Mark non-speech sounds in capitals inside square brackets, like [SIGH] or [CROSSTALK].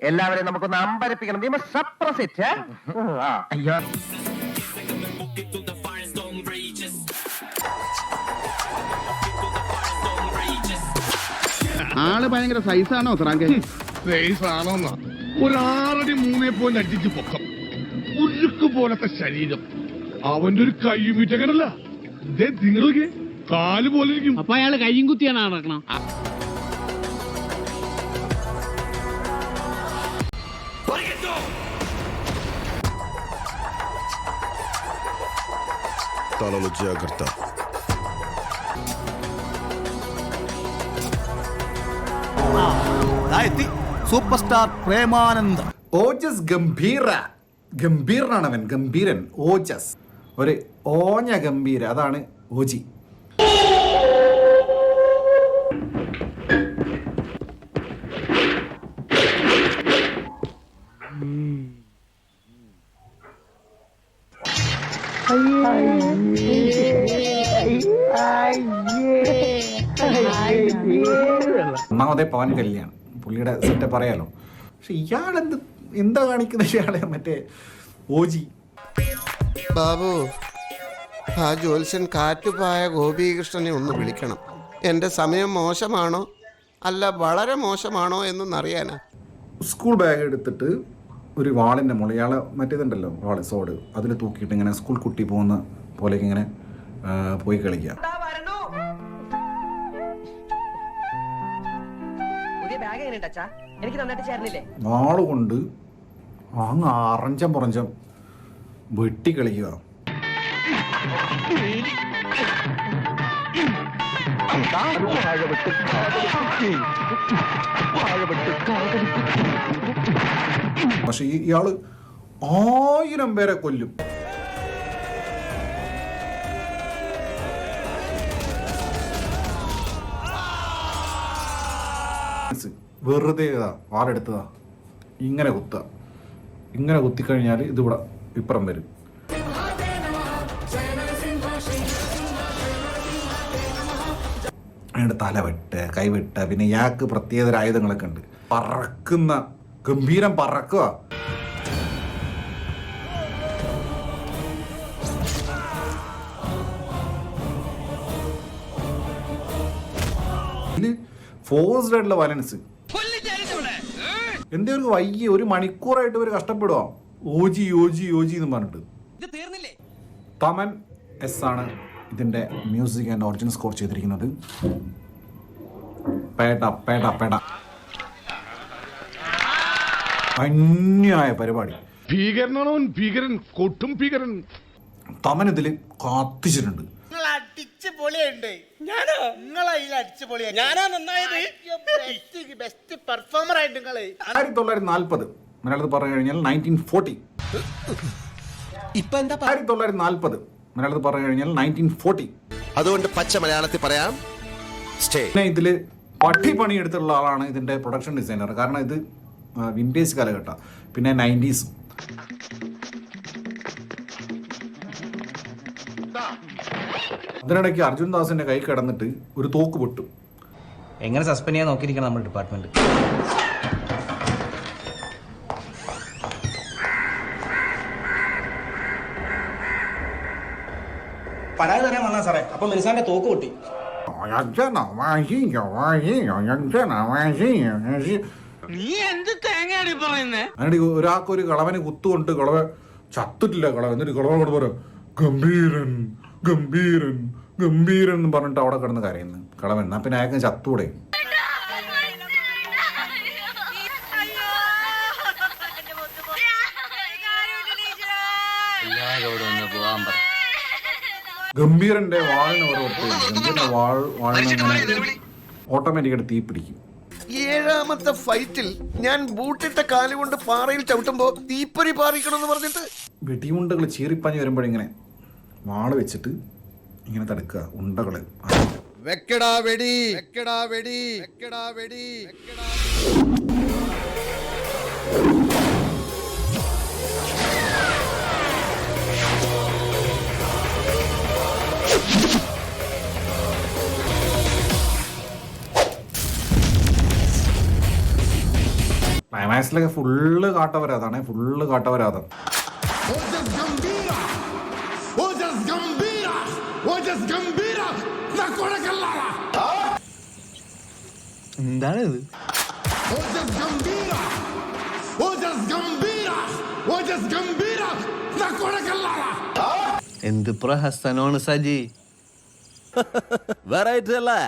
എല്ലാവരെയും നമുക്കൊന്ന് അമ്പരപ്പിക്കണം. We must സപ്രസിറ്റ് അയ്യോ. ആൾ ഭയങ്കര സൈസാണോ സ്രാങ്കെ ആണോന്നാ ഒരു ആറടി മൂന്നേ പോയിന്റ് അടിച്ച് പൊക്കം. ഉരുക്ക് പോലത്തെ ശരീരം. അവന്റെ ഒരു കയ്യുമിറ്റങ്ങനല്ല നിങ്ങൾക്ക് കാൽ പോലെ ഇരിക്കും അപ്പൊ അയാൾ കയ്യും കുത്തിയാണ് നടക്കണം. എത്തി സൂപ്പർ സ്റ്റാർ പ്രേമാനന്ദ് ഓജസ് ഗംഭീര. ഗംഭീരനാണ് അവൻ. ഗംഭീരൻ. ഓജസ്. ഒരു ഓഞ്ഞ ഗംഭീര. അതാണ് ഓജി. ഒന്നാമതേ പവൻ കല്യാൺ. പുള്ളിയുടെ സെറ്റപ്പ് അറിയാലോ. പക്ഷെ ഇയാളെന്ത് എന്താ കാണിക്കുന്ന ഇയാളെ മറ്റേ ഓജി. ബാബു ആ ജ്യോത്സ്യൻ കാറ്റുപായ ഗോപീകൃഷ്ണനെ ഒന്ന് വിളിക്കണം. എന്റെ സമയം മോശമാണോ? അല്ല വളരെ മോശമാണോ എന്നൊന്നറിയാനാ? സ്കൂൾ ബാഗ് എടുത്തിട്ട് ഒരു വാളിന്റെ മുകളിൽ ഇയാളെ മറ്റേതുണ്ടല്ലോ വാൾ സോഡ് അതിൽ തൂക്കിയിട്ട് ഇങ്ങനെ സ്കൂൾ കുട്ടി പോകുന്ന പോലെയൊക്കെ ഇങ്ങനെ പോയി കളിക്കുക വാളുകൊണ്ട് ബാഗ് എങ്ങനെയുണ്ട് അച്ഛാ? എനിക്ക് നന്നായിട്ട് ചേർന്നില്ലേ വാൾ കൊണ്ട് അങ്ങ് അറഞ്ചം പുറഞ്ചം വെട്ടി കളിക്കുക. പക്ഷെ ഈ- ഇയാൾ ആയിരം പേരെ കൊല്ലും. വെറുതെ ഇതാ വാളെടുത്തതാ. ഇങ്ങനെ കുത്തുക. ഇങ്ങനെ കുത്തിക്കഴിഞ്ഞാൽ ഇതിവിടെ ഇപ്പുറം വരും. അതിന്റെ തല വെട്ട് കൈവെട്ട് പിന്നെ ഇയാൾക്ക് പ്രത്യേകതര ആയുധങ്ങളൊക്കെ ഉണ്ട്. പറക്കുന്ന ഗംഭീരം പറക്കുക. ഫോഴ്സ്ഡ് ആയിട്ടുള്ള വയലൻസ് എന്തേ ഒരു വയ്യ ഒരു മണിക്കൂറായിട്ട് ഇവർ കഷ്ടപ്പെടുക ഓജി ഓജി ഓജി എന്ന് പറഞ്ഞിട്ട്. തമൻ എസ് ആണ്. ഇതിന്റെ മ്യൂസിക് ആൻഡ് ഒറിജിനൽ സ്കോർ ചെയ്തിരിക്കുന്നത്. പേട പേട പേട. അന്യായ പരിപാടി. ഭീകരനാണോ? ഭീകരൻ കൊട്ടും ഭീകരൻ. തമൻ ഇതിൽ കാത്തിച്ചിട്ടുണ്ട്. നിങ്ങൾ അടിച്ച് പൊളിയുണ്ട്. ഞാനോ? നിങ്ങളെ അതിൽ അടിച്ച് പൊളിയാ ഞാനാ നന്നായത്? ബെസ്റ്റ് പെർഫോമർ ആയിട്ട് നിങ്ങൾ? ആയിരത്തി തൊള്ളായിരത്തി നാൽപ്പത് മലയാളത്തിൽ പറഞ്ഞു കഴിഞ്ഞാൽ നയന്റീൻ ഫോർട്ടി ഇപ്പൊ എന്താ ആയിരത്തി തൊള്ളായിരത്തി നാൽപ്പത് മലയാളത്തിൽ പറഞ്ഞു കഴിഞ്ഞാൽ നയന്റീൻ ഫോർട്ടി അതുകൊണ്ട് പച്ച മലയാളത്തിൽ പറയാം സ്റ്റേ. പിന്നെ ഇതിൽ പട്ടി പണിയെടുത്തുള്ള ആളാണ് ഇതിന്റെ പ്രൊഡക്ഷൻ ഡിസൈനർ കാരണം ഇത് വിന്റേജ് കാലഘട്ടം. പിന്നെ നയന്റീസ് അതിനിടയ്ക്ക് അർജുൻ ദാസിന്റെ കൈ കിടന്നിട്ട് ഒരു തോക്ക് പൊട്ടും. എങ്ങനെ സസ്പെൻഡ് ചെയ്യാൻ നോക്കിയിരിക്കണം നമ്മുടെ ഡിപ്പാർട്ട്മെന്റ് പരാതി തരാൻ വന്നാ സാറേ. അപ്പൊ മിർസാന്റെ തോക്ക് പൊട്ടി. അതിനിടെ ഒരാൾക്ക് ഒരു കളവന് കുത്തുകൊണ്ട് കളവ ചത്തിട്ടില്ല കളവ. എന്നിട്ട് കളവൻ കൊണ്ട് പറയാം ഗംഭീരൻ ഗംഭീരൻ ഗംഭീരൻ എന്ന് പറഞ്ഞിട്ട് അവിടെ കിടന്ന് കരയുന്നു. കളവൻ എന്നാ പിന്നെ അയാൾക്ക് ചത്തൂടെ? ഗംഭീരന്റെ വാളിന് ഓരോ ഗംഭീരന്റെ വാൾ ഓട്ടോമാറ്റിക്കായിട്ട് തീ പിടിക്കും. ഏഴാമത്തെ ഫൈറ്റിൽ ഞാൻ ബൂട്ടിട്ട കാലുകൊണ്ട് പാറയിൽ ചവിട്ടുമ്പോ തീപ്പൊരി പാറിക്കണമെന്ന് പറഞ്ഞിട്ട്? വെടിയുണ്ടകൾ ചീറിപ്പാഞ്ഞ് വരുമ്പോഴിങ്ങനെ വാൾ വെച്ചിട്ട് ഇങ്ങനെ തടുക്കുക ഉണ്ടകൾ. വെക്കടാ വെടി. വെക്കടാ വെടി. വെക്കടാ വെടി. മാത്സിലൊക്കെ ഫുള്ള് കാട്ടവരാതാണ് ഫുള്ള് കാട്ടവരാതം എന്ത് പ്രഹസനമാണ് സജി? [LAUGHS] വെറൈറ്റി അല്ലേ?